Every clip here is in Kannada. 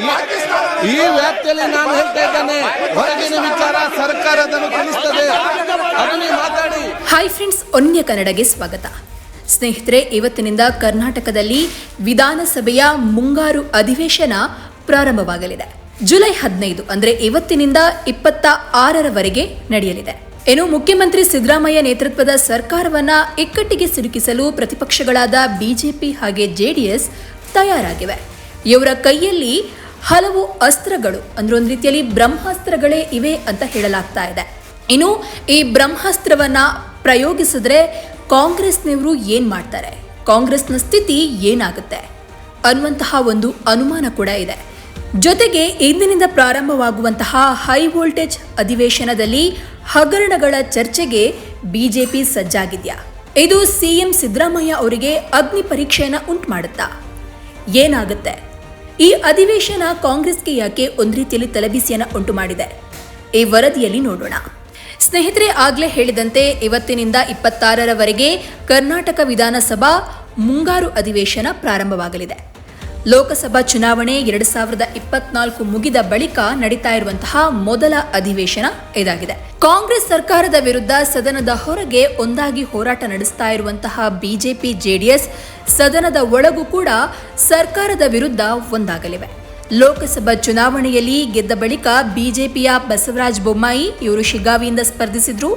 ಈ- ವ್ಯಾಪ್ತಿಯಲ್ಲಿ ನಾನು ಹೇಳ್ತಾ ಇದ್ದೇನೆ, ಹೊರಗಿನ ವಿಚಾರ ಸರ್ಕಾರ ಅದನ್ನು ಅದನ್ನೇ ಹಾಯ್ ಫ್ರೆಂಡ್ಸ್ ಒನ್ಯ ಕನ್ನಡಗೆ ಸ್ವಾಗತ. ಸ್ನೇಹಿತರೆ, ಇವತ್ತಿನಿಂದ ಕರ್ನಾಟಕದಲ್ಲಿ ವಿಧಾನಸಭೆಯ ಮುಂಗಾರು ಅಧಿವೇಶನ ಪ್ರಾರಂಭವಾಗಲಿದೆ. ಜುಲೈ ಹದಿನೈದು, ಅಂದ್ರೆ ಇವತ್ತಿನಿಂದ ಇಪ್ಪತ್ತ ಆರರವರೆಗೆ ನಡೆಯಲಿದೆ. ಏನು, ಮುಖ್ಯಮಂತ್ರಿ ಸಿದ್ದರಾಮಯ್ಯ ನೇತೃತ್ವದ ಸರ್ಕಾರವನ್ನ ಇಕ್ಕಟ್ಟಿಗೆ ಸಿಲುಕಿಸಲು ಪ್ರತಿಪಕ್ಷಗಳಾದ ಬಿಜೆಪಿ ಹಾಗೆ ಜೆಡಿಎಸ್ ತಯಾರಾಗಿವೆ. ಇವರ ಕೈಯಲ್ಲಿ ಹಲವು ಅಸ್ತ್ರಗಳು, ಅಂದ್ರೆ ಒಂದು ರೀತಿಯಲ್ಲಿ ಬ್ರಹ್ಮಾಸ್ತ್ರಗಳೇ ಇವೆ ಅಂತ ಹೇಳಲಾಗ್ತಾ ಇದೆ. ಇನ್ನು ಈ ಬ್ರಹ್ಮಾಸ್ತ್ರವನ್ನ ಪ್ರಯೋಗಿಸಿದ್ರೆ ಕಾಂಗ್ರೆಸ್ನವರು ಏನ್ ಮಾಡ್ತಾರೆ? ಕಾಂಗ್ರೆಸ್ನ ಸ್ಥಿತಿ ಏನಾಗುತ್ತೆ? ಅನ್ನುವಂತಹ ಒಂದು ಅನುಮಾನ ಕೂಡ ಇದೆ. ಜೊತೆಗೆ ಇಂದಿನಿಂದ ಪ್ರಾರಂಭವಾಗುವಂತಹ ಹೈ ವೋಲ್ಟೇಜ್ ಅಧಿವೇಶನದಲ್ಲಿ ಹಗರಣಗಳ ಚರ್ಚೆಗೆ ಬಿಜೆಪಿ ಸಜ್ಜಾಗಿದ್ಯಾ? ಇದು ಸಿಎಂ ಸಿದ್ದರಾಮಯ್ಯ ಅವರಿಗೆ ಅಗ್ನಿ ಪರೀಕ್ಷೆಯನ್ನು ಉಂಟು ಮಾಡುತ್ತಾ ಏನಾಗುತ್ತೆ? ಈ ಅಧಿವೇಶನ ಕಾಂಗ್ರೆಸ್ಗೆ ಯಾಕೆ ಒಂದು ರೀತಿಯಲ್ಲಿ ತಲೆಬಿಸಿಯನ್ನ ಉಂಟು ಮಾಡಿದೆ? ಈ ವರದಿಯಲ್ಲಿ ನೋಡೋಣ. ಸ್ನೇಹಿತರೆ, ಆಗ್ಲೇ ಹೇಳಿದಂತೆ ಇವತ್ತಿನಿಂದ ಇಪ್ಪತ್ತಾರರವರೆಗೆ ಕರ್ನಾಟಕ ವಿಧಾನಸಭಾ ಮುಂಗಾರು ಅಧಿವೇಶನ ಪ್ರಾರಂಭವಾಗಲಿದೆ. ಲೋಕಸಭಾ ಚುನಾವಣೆ ಎರಡು ಸಾವಿರದ ಇಪ್ಪತ್ನಾಲ್ಕು ಮುಗಿದ ಬಳಿಕ ನಡೀತಾ ಇರುವಂತಹ ಮೊದಲ ಅಧಿವೇಶನ ಇದಾಗಿದೆ. ಕಾಂಗ್ರೆಸ್ ಸರ್ಕಾರದ ವಿರುದ್ಧ ಸದನದ ಹೊರಗೆ ಒಂದಾಗಿ ಹೋರಾಟ ನಡೆಸ್ತಾ ಇರುವಂತಹ ಬಿಜೆಪಿ, ಜೆಡಿಎಸ್ ಸದನದ ಒಳಗೂ ಕೂಡ ಸರ್ಕಾರದ ವಿರುದ್ಧ ಒಂದಾಗಲಿವೆ. ಲೋಕಸಭಾ ಚುನಾವಣೆಯಲ್ಲಿ ಗೆದ್ದ ಬಳಿಕ ಬಿಜೆಪಿಯ ಬಸವರಾಜ ಬೊಮ್ಮಾಯಿ ಇವರು ಶಿಗ್ಗಾವಿಯಿಂದ ಸ್ಪರ್ಧಿಸಿದ್ರು.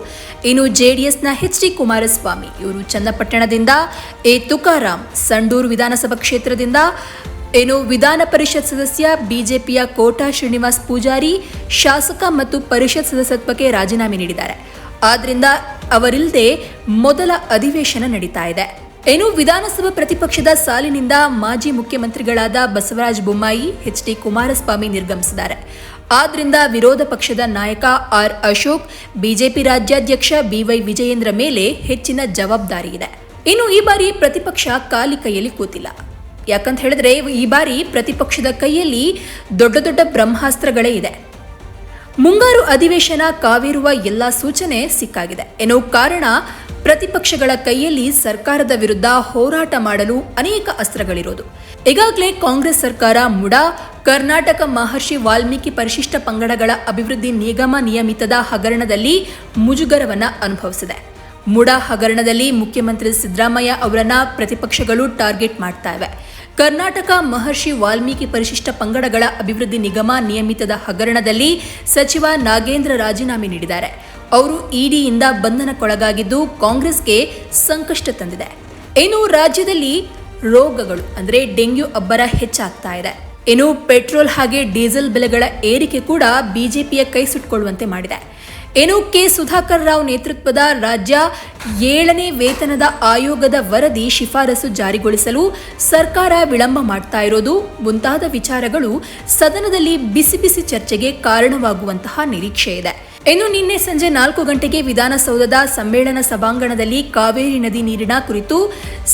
ಇನ್ನು ಜೆಡಿಎಸ್ನ ಎಚ್ ಡಿ ಕುಮಾರಸ್ವಾಮಿ ಇವರು ಚನ್ನಪಟ್ಟಣದಿಂದ, ಎ ತುಕಾರಾಮ್ ಸಂಡೂರು ವಿಧಾನಸಭಾ ಕ್ಷೇತ್ರದಿಂದ ಏನು ವಿಧಾನ ಪರಿಷತ್ ಸದಸ್ಯ, ಬಿಜೆಪಿಯ ಕೋಟಾ ಶ್ರೀನಿವಾಸ್ ಪೂಜಾರಿ, ಶಾಸಕ ಮತ್ತು ಪರಿಷತ್ ಸದಸ್ಯತ್ವಕ್ಕೆ ರಾಜೀನಾಮೆ ನೀಡಿದ್ದಾರೆ. ಆದ್ರಿಂದ ಅವರಿಲ್ಲದೆ ಮೊದಲ ಅಧಿವೇಶನ ನಡೀತಾ ಇದೆ. ಏನು ವಿಧಾನಸಭಾ ಪ್ರತಿಪಕ್ಷದ ಸಾಲಿನಿಂದ ಮಾಜಿ ಮುಖ್ಯಮಂತ್ರಿಗಳಾದ ಬಸವರಾಜ ಬೊಮ್ಮಾಯಿ ಎಚ್ ಡಿ ಕುಮಾರಸ್ವಾಮಿ ನಿರ್ಗಮಿಸಿದ್ದಾರೆ. ಆದ್ರಿಂದ ವಿರೋಧ ಪಕ್ಷದ ನಾಯಕ ಆರ್. ಅಶೋಕ್, ಬಿಜೆಪಿ ರಾಜ್ಯಾಧ್ಯಕ್ಷ ಬಿವೈ ವಿಜಯೇಂದ್ರ ಮೇಲೆ ಹೆಚ್ಚಿನ ಜವಾಬ್ದಾರಿ ಇದೆ ಇನ್ನು ಈ ಬಾರಿ ಪ್ರತಿಪಕ್ಷ ಖಾಲಿ ಕೈಯಲ್ಲಿ ಕೂತಿಲ್ಲ. ಯಾಕಂತ ಹೇಳಿದ್ರೆ ಈ ಬಾರಿ ಪ್ರತಿಪಕ್ಷದ ಕೈಯಲ್ಲಿ ದೊಡ್ಡ ದೊಡ್ಡ ಬ್ರಹ್ಮಾಸ್ತ್ರಗಳೇ ಇದೆ. ಮುಂಗಾರು ಅಧಿವೇಶನ ಕಾವೇರುವ ಎಲ್ಲಾ ಸೂಚನೆ ಸಿಕ್ಕಾಗಿದೆ. ಎನ್ನುವ ಕಾರಣ ಪ್ರತಿಪಕ್ಷಗಳ ಕೈಯಲ್ಲಿ ಸರ್ಕಾರದ ವಿರುದ್ಧ ಹೋರಾಟ ಮಾಡಲು ಅನೇಕ ಅಸ್ತ್ರಗಳಿರೋದು. ಈಗಾಗಲೇ ಕಾಂಗ್ರೆಸ್ ಸರ್ಕಾರ ಮುಡಾ, ಕರ್ನಾಟಕ ಮಹರ್ಷಿ ವಾಲ್ಮೀಕಿ ಪರಿಶಿಷ್ಟ ಪಂಗಡಗಳ ಅಭಿವೃದ್ಧಿ ನಿಗಮ ನಿಯಮಿತದ ಹಗರಣದಲ್ಲಿ ಮುಜುಗರವನ್ನ ಅನುಭವಿಸಿದೆ. ಮುಡಾ ಹಗರಣದಲ್ಲಿ ಮುಖ್ಯಮಂತ್ರಿ ಸಿದ್ದರಾಮಯ್ಯ ಅವರನ್ನ ಪ್ರತಿಪಕ್ಷಗಳು ಟಾರ್ಗೆಟ್ ಮಾಡ್ತಾ ಇವೆ. ಕರ್ನಾಟಕ ಮಹರ್ಷಿ ವಾಲ್ಮೀಕಿ ಪರಿಶಿಷ್ಟ ಪಂಗಡಗಳ ಅಭಿವೃದ್ಧಿ ನಿಗಮ ನಿಯಮಿತದ ಹಗರಣದಲ್ಲಿ ಸಚಿವ ನಾಗೇಂದ್ರ ರಾಜೀನಾಮೆ ನೀಡಿದ್ದಾರೆ. ಅವರು ಇಡಿಯಿಂದ ಬಂಧನಕ್ಕೊಳಗಾಗಿದ್ದು ಕಾಂಗ್ರೆಸ್ಗೆ ಸಂಕಷ್ಟ ತಂದಿದೆ. ಇನ್ನು ರಾಜ್ಯದಲ್ಲಿ ರೋಗಗಳು, ಅಂದರೆ ಡೆಂಗ್ಯೂ ಅಬ್ಬರ ಹೆಚ್ಚಾಗ್ತಾ ಇದೆ. ಇನ್ನು ಪೆಟ್ರೋಲ್ ಹಾಗೆ ಡೀಸೆಲ್ ಬೆಲೆಗಳ ಏರಿಕೆ ಕೂಡ ಬಿಜೆಪಿಯ ಕೈ ಸುಟ್ಕೊಳ್ಳುವಂತೆ ಮಾಡಿದೆ. ಏನು ಕೆ ಸುಧಾಕರ್ ರಾವ್ ನೇತೃತ್ವದ ರಾಜ್ಯ ಏಳನೇ ವೇತನದ ಆಯೋಗದ ವರದಿ ಶಿಫಾರಸು ಜಾರಿಗೊಳಿಸಲು ಸರ್ಕಾರ ವಿಳಂಬ ಮಾಡ್ತಾ ಇರೋದು. ಮುಂತಾದ ವಿಚಾರಗಳು ಸದನದಲ್ಲಿ ಬಿಸಿ ಬಿಸಿ ಚರ್ಚೆಗೆ ಕಾರಣವಾಗುವಂತಹ ನಿರೀಕ್ಷೆ ಇದೆ. ಇನ್ನು ನಿನ್ನೆ ಸಂಜೆ ನಾಲ್ಕು ಗಂಟೆಗೆ ವಿಧಾನಸೌಧದ ಸಮ್ಮೇಳನ ಸಭಾಂಗಣದಲ್ಲಿ ಕಾವೇರಿ ನದಿ ನೀರಿನ ಕುರಿತು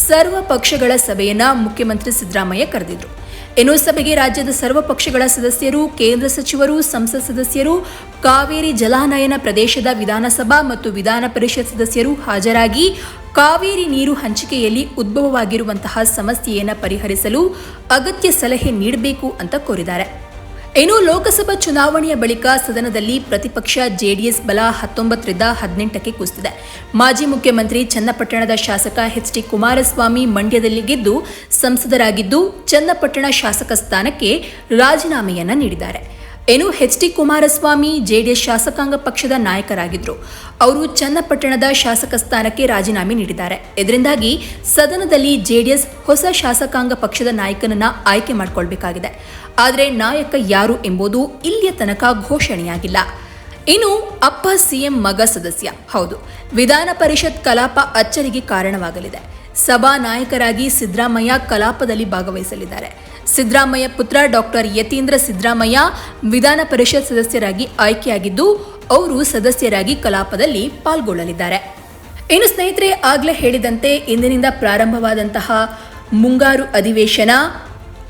ಸರ್ವ ಪಕ್ಷಗಳ ಸಭೆಯನ್ನ ಮುಖ್ಯಮಂತ್ರಿ ಸಿದ್ದರಾಮಯ್ಯ ಕರೆದಿದ್ರು. ಇನ್ನು ಸಭೆಗೆ ರಾಜ್ಯದ ಸರ್ವ ಪಕ್ಷಗಳ ಸದಸ್ಯರು, ಕೇಂದ್ರ ಸಚಿವರು, ಸಂಸತ್ ಸದಸ್ಯರು, ಕಾವೇರಿ ಜಲಾನಯನ ಪ್ರದೇಶದ ವಿಧಾನಸಭಾ ಮತ್ತು ವಿಧಾನ ಪರಿಷತ್ ಸದಸ್ಯರು ಹಾಜರಾಗಿ ಕಾವೇರಿ ನೀರು ಹಂಚಿಕೆಯಲ್ಲಿ ಉದ್ಭವವಾಗಿರುವಂತಹ ಸಮಸ್ಯೆಯನ್ನು ಪರಿಹರಿಸಲು ಅಗತ್ಯ ಸಲಹೆ ನೀಡಬೇಕು ಅಂತ ಕೋರಿದ್ದಾರೆ. ಇನ್ನು ಲೋಕಸಭಾ ಚುನಾವಣೆಯ ಬಳಿಕ ಸದನದಲ್ಲಿ ಪ್ರತಿಪಕ್ಷ ಜೆಡಿಎಸ್ ಬಲ ಹತ್ತೊಂಬತ್ತರಿಂದ ಹದಿನೆಂಟಕ್ಕೆ ಕುಸಿದಿದೆ. ಮಾಜಿ ಮುಖ್ಯಮಂತ್ರಿ ಚನ್ನಪಟ್ಟಣದ ಶಾಸಕ ಎಚ್ ಡಿ ಕುಮಾರಸ್ವಾಮಿ ಮಂಡ್ಯದಲ್ಲಿ ಗೆದ್ದು ಸಂಸದರಾಗಿದ್ದು ಚನ್ನಪಟ್ಟಣ ಶಾಸಕ ಸ್ಥಾನಕ್ಕೆ ರಾಜೀನಾಮೆಯನ್ನ ನೀಡಿದ್ದಾರೆ. ಏನು ಎಚ್ ಡಿ ಕುಮಾರಸ್ವಾಮಿ ಜೆಡಿಎಸ್ ಶಾಸಕಾಂಗ ಪಕ್ಷದ ನಾಯಕರಾಗಿದ್ದರು ಅವರು ಚನ್ನಪಟ್ಟಣದ ಶಾಸಕ ಸ್ಥಾನಕ್ಕೆ ರಾಜೀನಾಮೆ ನೀಡಿದ್ದಾರೆ. ಇದರಿಂದಾಗಿ ಸದನದಲ್ಲಿ ಜೆಡಿಎಸ್ ಹೊಸ ಶಾಸಕಾಂಗ ಪಕ್ಷದ ನಾಯಕನನ್ನ ಆಯ್ಕೆ ಮಾಡಿಕೊಳ್ಬೇಕಾಗಿದೆ. ಆದರೆ ನಾಯಕ ಯಾರು ಎಂಬುದು ಇಲ್ಲಿಯ ತನಕ ಘೋಷಣೆಯಾಗಿಲ್ಲ. ಇನ್ನು ಅಪ್ಪ ಸಿಎಂ ಮಗ ಸದಸ್ಯ. ಹೌದು, ವಿಧಾನ ಪರಿಷತ್ ಕಲಾಪ ಅಚ್ಚರಿಗೆ ಕಾರಣವಾಗಲಿದೆ. ಸಭಾ ನಾಯಕರಾಗಿ ಸಿದ್ದರಾಮಯ್ಯ ಕಲಾಪದಲ್ಲಿ ಭಾಗವಹಿಸಲಿದ್ದಾರೆ. ಸಿದ್ದರಾಮಯ್ಯ ಪುತ್ರ ಡಾಕ್ಟರ್ ಯತೀಂದ್ರ ಸಿದ್ದರಾಮಯ್ಯ ವಿಧಾನ ಪರಿಷತ್ ಸದಸ್ಯರಾಗಿ ಆಯ್ಕೆಯಾಗಿದ್ದು, ಅವರು ಸದಸ್ಯರಾಗಿ ಕಲಾಪದಲ್ಲಿ ಪಾಲ್ಗೊಳ್ಳಲಿದ್ದಾರೆ. ಇನ್ನು ಸ್ನೇಹಿತರೆ, ಆಗ್ಲೇ ಹೇಳಿದಂತೆ ಇಂದಿನಿಂದ ಪ್ರಾರಂಭವಾದಂತಹ ಮುಂಗಾರು ಅಧಿವೇಶನ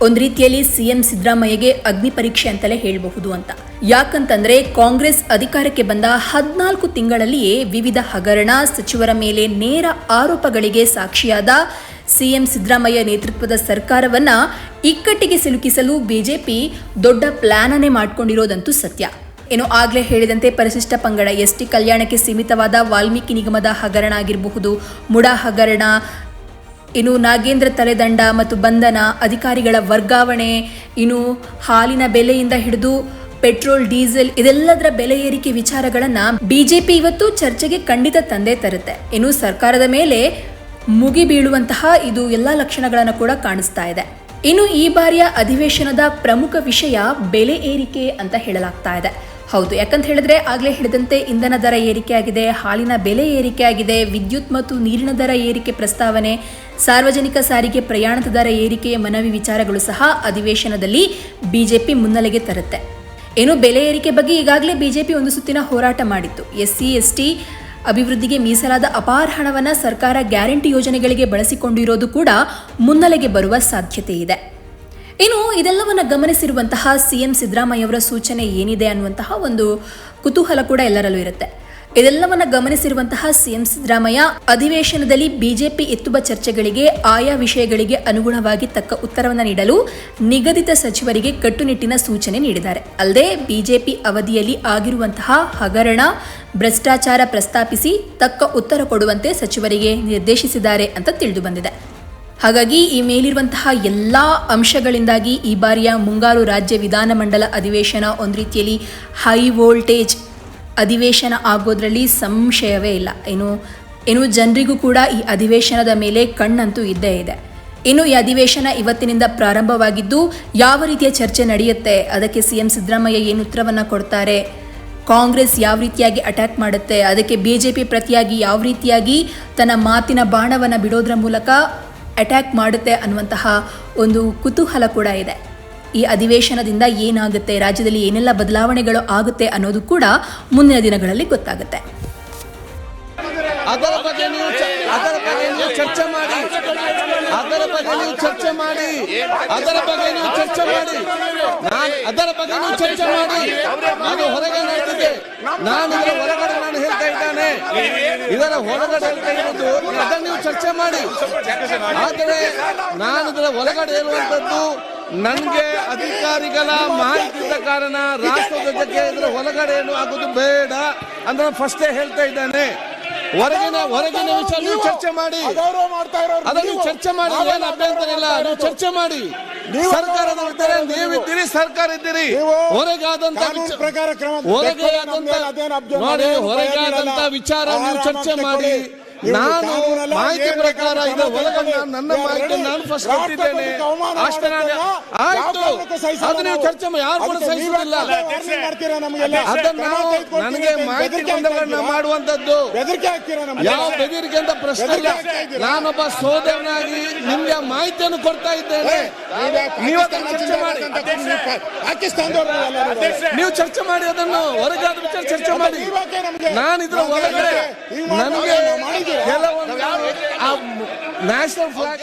ಒಂದು ರೀತಿಯಲ್ಲಿ ಸಿಎಂ ಸಿದ್ದರಾಮಯ್ಯಗೆ ಅಗ್ನಿ ಪರೀಕ್ಷೆ ಅಂತಲೇ ಹೇಳಬಹುದು ಅಂತ. ಯಾಕಂತಂದ್ರೆ, ಕಾಂಗ್ರೆಸ್ ಅಧಿಕಾರಕ್ಕೆ ಬಂದ ಹದಿನಾಲ್ಕು ತಿಂಗಳಲ್ಲಿಯೇ ವಿವಿಧ ಹಗರಣ, ಸಚಿವರ ಮೇಲೆ ನೇರ ಆರೋಪಗಳಿಗೆ ಸಾಕ್ಷಿಯಾದ ಸಿಎಂ ಸಿದ್ದರಾಮಯ್ಯ ನೇತೃತ್ವದ ಸರ್ಕಾರವನ್ನ ಇಕ್ಕಟ್ಟಿಗೆ ಸಿಲುಕಿಸಲು ಬಿಜೆಪಿ ದೊಡ್ಡ ಪ್ಲಾನ್ ಅನ್ನೇ ಮಾಡ್ಕೊಂಡಿರೋದಂತೂ ಸತ್ಯ. ಏನು ಆಗಲೇ ಹೇಳಿದಂತೆ ಪರಿಶಿಷ್ಟ ಪಂಗಡ ಎಸ್ಟಿ ಕಲ್ಯಾಣಕ್ಕೆ ಸೀಮಿತವಾದ ವಾಲ್ಮೀಕಿ ನಿಗಮದ ಹಗರಣ ಆಗಿರಬಹುದು. ಮುಡಾ ಹಗರಣ, ಇನ್ನು ನಾಗೇಂದ್ರ ತಲೆದಂಡ ಮತ್ತು ಬಂಧನ, ಅಧಿಕಾರಿಗಳ ವರ್ಗಾವಣೆ, ಇನ್ನು ಹಾಲಿನ ಬೆಲೆಯಿಂದ ಹಿಡಿದು ಪೆಟ್ರೋಲ್, ಡೀಸೆಲ್ ಇದೆಲ್ಲದರ ಬೆಲೆ ಏರಿಕೆ ವಿಚಾರಗಳನ್ನ ಬಿಜೆಪಿ ಇವತ್ತು ಚರ್ಚೆಗೆ ಖಂಡಿತ ತಂದೆ ತರುತ್ತೆ. ಇನ್ನು ಸರ್ಕಾರದ ಮೇಲೆ ಮುಗಿ ಬೀಳುವಂತಹ ಇದು ಎಲ್ಲ ಲಕ್ಷಣಗಳನ್ನು ಕೂಡ ಕಾಣಿಸ್ತಾ ಇದೆ. ಇನ್ನು ಈ ಬಾರಿಯ ಅಧಿವೇಶನದ ಪ್ರಮುಖ ವಿಷಯ ಬೆಲೆ ಏರಿಕೆ ಅಂತ ಹೇಳಲಾಗ್ತಾ ಇದೆ. ಹೌದು, ಯಾಕಂತ ಹೇಳಿದ್ರೆ ಆಗ್ಲೇ ಹೇಳಿದಂತೆ ಇಂಧನ ದರ ಏರಿಕೆ ಆಗಿದೆ, ಹಾಲಿನ ಬೆಲೆ ಏರಿಕೆ ಆಗಿದೆ, ವಿದ್ಯುತ್ ಮತ್ತು ನೀರಿನ ದರ ಏರಿಕೆ ಪ್ರಸ್ತಾವನೆ, ಸಾರ್ವಜನಿಕ ಸಾರಿಗೆ ಪ್ರಯಾಣದ ದರ ಏರಿಕೆಯ ಮನವಿ ವಿಚಾರಗಳು ಸಹ ಅಧಿವೇಶನದಲ್ಲಿ ಬಿಜೆಪಿ ಮುನ್ನೆಲೆಗೆ ತರುತ್ತೆ. ಏನು ಬೆಲೆ ಏರಿಕೆ ಬಗ್ಗೆ ಈಗಾಗಲೇ ಬಿಜೆಪಿ ಒಂದು ಸುತ್ತಿನ ಹೋರಾಟ ಮಾಡಿತ್ತು. ಎಸ್ ಸಿ ಎಸ್ ಟಿ ಅಭಿವೃದ್ಧಿಗೆ ಮೀಸಲಾದ ಅಪಾರ ಹಣವನ್ನು ಸರ್ಕಾರ ಗ್ಯಾರಂಟಿ ಯೋಜನೆಗಳಿಗೆ ಬಳಸಿಕೊಂಡಿರೋದು ಕೂಡ ಮುನ್ನೆಲೆಗೆ ಬರುವ ಸಾಧ್ಯತೆ ಇದೆ. ಇನ್ನು ಇದೆಲ್ಲವನ್ನು ಗಮನಿಸಿರುವಂತಹ ಸಿಎಂ ಸಿದ್ದರಾಮಯ್ಯ ಅವರ ಸೂಚನೆ ಏನಿದೆ ಅನ್ನುವಂತಹ ಒಂದು ಕುತೂಹಲ ಕೂಡ ಎಲ್ಲರಲ್ಲೂ ಇರುತ್ತೆ. ಇದೆಲ್ಲವನ್ನ ಗಮನಿಸಿರುವಂತಹ ಸಿಎಂ ಸಿದ್ದರಾಮಯ್ಯ ಅಧಿವೇಶನದಲ್ಲಿ ಬಿಜೆಪಿ ಎತ್ತುವ ಚರ್ಚೆಗಳಿಗೆ ಆಯಾ ವಿಷಯಗಳಿಗೆ ಅನುಗುಣವಾಗಿ ತಕ್ಕ ಉತ್ತರವನ್ನು ನೀಡಲು ನಿಗದಿತ ಸಚಿವರಿಗೆ ಕಟ್ಟುನಿಟ್ಟಿನ ಸೂಚನೆ ನೀಡಿದ್ದಾರೆ. ಅಲ್ಲದೆ ಬಿಜೆಪಿ ಅವಧಿಯಲ್ಲಿ ಆಗಿರುವಂತಹ ಹಗರಣ ಭ್ರಷ್ಟಾಚಾರ ಪ್ರಸ್ತಾಪಿಸಿ ತಕ್ಕ ಉತ್ತರ ಕೊಡುವಂತೆ ಸಚಿವರಿಗೆ ನಿರ್ದೇಶಿಸಿದ್ದಾರೆ ಅಂತ ತಿಳಿದು ಬಂದಿದೆ. ಹಾಗಾಗಿ ಈ ಮೇಲಿರುವಂತಹ ಎಲ್ಲ ಅಂಶಗಳಿಂದಾಗಿ ಈ ಬಾರಿಯ ಮುಂಗಾರು ರಾಜ್ಯ ವಿಧಾನಮಂಡಲ ಅಧಿವೇಶನ ಒಂದು ರೀತಿಯಲ್ಲಿ ಹೈ ವೋಲ್ಟೇಜ್ ಅಧಿವೇಶನ ಆಗೋದ್ರಲ್ಲಿ ಸಂಶಯವೇ ಇಲ್ಲ. ಏನು ಏನು ಜನರಿಗೂ ಕೂಡ ಈ ಅಧಿವೇಶನದ ಮೇಲೆ ಕಣ್ಣಂತೂ ಇದ್ದೇ ಇದೆ. ಇನ್ನು ಈ ಅಧಿವೇಶನ ಇವತ್ತಿನಿಂದ ಪ್ರಾರಂಭವಾಗಿದ್ದು ಯಾವ ರೀತಿಯ ಚರ್ಚೆ ನಡೆಯುತ್ತೆ, ಅದಕ್ಕೆ ಸಿ ಎಂ ಸಿದ್ದರಾಮಯ್ಯ ಏನು ಉತ್ತರವನ್ನು ಕೊಡ್ತಾರೆ ಕಾಂಗ್ರೆಸ್ ಯಾವ ರೀತಿಯಾಗಿ ಅಟ್ಯಾಕ್ ಮಾಡುತ್ತೆ, ಅದಕ್ಕೆ ಬಿ ಜೆ ಪಿ ಪ್ರತಿಯಾಗಿ ಯಾವ ರೀತಿಯಾಗಿ ತನ್ನ ಮಾತಿನ ಬಾಣವನ್ನು ಬಿಡೋದ್ರ ಮೂಲಕ ಅಟ್ಯಾಕ್ ಮಾಡುತ್ತೆ ಅನ್ನುವಂತಹ ಒಂದು ಕುತೂಹಲ ಕೂಡ ಇದೆ. ಈ ಅಧಿವೇಶನದಿಂದ ಏನಾಗುತ್ತೆ, ರಾಜ್ಯದಲ್ಲಿ ಏನೆಲ್ಲ ಬದಲಾವಣೆಗಳು ಆಗುತ್ತೆ ಅನ್ನೋದು ಕೂಡ ಮುಂದಿನ ದಿನಗಳಲ್ಲಿ ಗೊತ್ತಾಗುತ್ತೆ. ಅದರ ಬಗ್ಗೆ ನೀವು ಅದರ ಬಗ್ಗೆ ನೀವು ಚರ್ಚೆ ಮಾಡಿ. ಅದರ ಬಗ್ಗೆ ನೀವು ಚರ್ಚೆ ಮಾಡಿ. ಅದರ ಬಗ್ಗೆ ನೀವು ಚರ್ಚೆ ಮಾಡಿ. ನಾನು ಅದರ ಬಗ್ಗೆ ನೀವು ಚರ್ಚೆ ಮಾಡಿ. ನಾನು ಹೊರಗೆ ನಡೆದಿದ್ದೆ ನಾನು ಇದರ ಹೊರಗಡೆ ನಾನು ಹೇಳ್ತಾ ಇದ್ದಾನೆ. ಇದರ ಹೊರಗಡೆ ಅಂತ ಇರೋದು ಅದನ್ನು ನೀವು ಚರ್ಚೆ ಮಾಡಿ. ಆದರೆ ನಾನು ಇದರ ಒಳಗಡೆ ಹೇಳುವಂಥದ್ದು ನನಗೆ ಅಧಿಕಾರಿಗಳ ಮಾಹಿತಿ ಇದ್ದ ಕಾರಣ ರಾಷ್ಟ್ರಧ್ವಜಕ್ಕೆ ಇದರ ಒಳಗಡೆ ಏನು ಆಗೋದು ಬೇಡ ಅಂತ ಫಸ್ಟೇ ಹೇಳ್ತಾ ಇದ್ದಾನೆ. ಹೊರಗಿನ ಹೊರಗಿನ ವಿಷಯ ನೀವು ಚರ್ಚೆ ಮಾಡಿ. ಅದನ್ನು. ಚರ್ಚೆ ಮಾಡಿ ಏನು ಅಭ್ಯಂತರ ಇಲ್ಲ ನೀವು ಚರ್ಚೆ ಮಾಡಿ. ನೀವು ಸರ್ಕಾರದ ಇದ್ದಾರೆ ನೀವಿದ್ದೀರಿ ಸರ್ಕಾರ ಇದ್ದೀರಿ. ನೀವು ಹೊರಗೆ ಆದಂತ ಕಾನೂನು ವಿಚ- ಪ್ರಕಾರ ಕ್ರಮ ಹೊರಗೆ ನೋಡಿ ನಾವೇನು ಹೊರಗೆ ಭಯ ವಿಚಾರ ನೀವು ಚರ್ಚೆ ಮಾಡಿ. ನಾನು ಮಾಹಿತಿ ಪ್ರಕಾರ ಇದು ಇದರ ಕ್ರಮ ಒಳಗೆ ತಗೊಳ್ಳಿ. ನನ್ನ ಮಾಹಿತಿ ನಾನು ಫಸ್ಟ್ ಕೊಟ್ಟಿದ್ದೇನೆ. ಅಷ್ಟೇ ನಾನು ಆಯ್ತು. ಅದು ನೀವು ಚರ್ಚೆ ಯಾರು ಕೂಡ ಸಹಿಸಲಿಲ್ಲ ಅದನ್ನ ನಾವು ನನಗೆ ಮಾಹಿತಿ ಬೆದರಿಕೆ ಮಾಡುವಂತದ್ದು ಬೆದರಿಕೆ ಹಾಕ್ತೀರಾ ನಮಗೆ? ಯಾವ ಬೆದರಿಕೆ ಅಂತ ಪ್ರಶ್ನೆ ಇಲ್ಲ. ನಾನೊಬ್ಬ ಸೋದರನಾಗಿ ನಿಮ್ಗೆ ಮಾಹಿತಿಯನ್ನು ಕೊಡ್ತಾ ಇದ್ದೇನೆ. ನೀವು ಅದನ್ನು ಚರ್ಚೆ ಮಾಡಿ. ನೀವು ಚರ್ಚೆ ಮಾಡಿ ಅದನ್ನು ಹೊರಗಾದ ವಿಚಾರ ಚರ್ಚೆ ಮಾಡಿ. ನಾನು ಇದ್ರ ಒಳಗಡೆ ನನಗೆ? ಕೆಲವೊಂದು ನ್ಯಾಷನಲ್ ಫ್ಲಾಗ್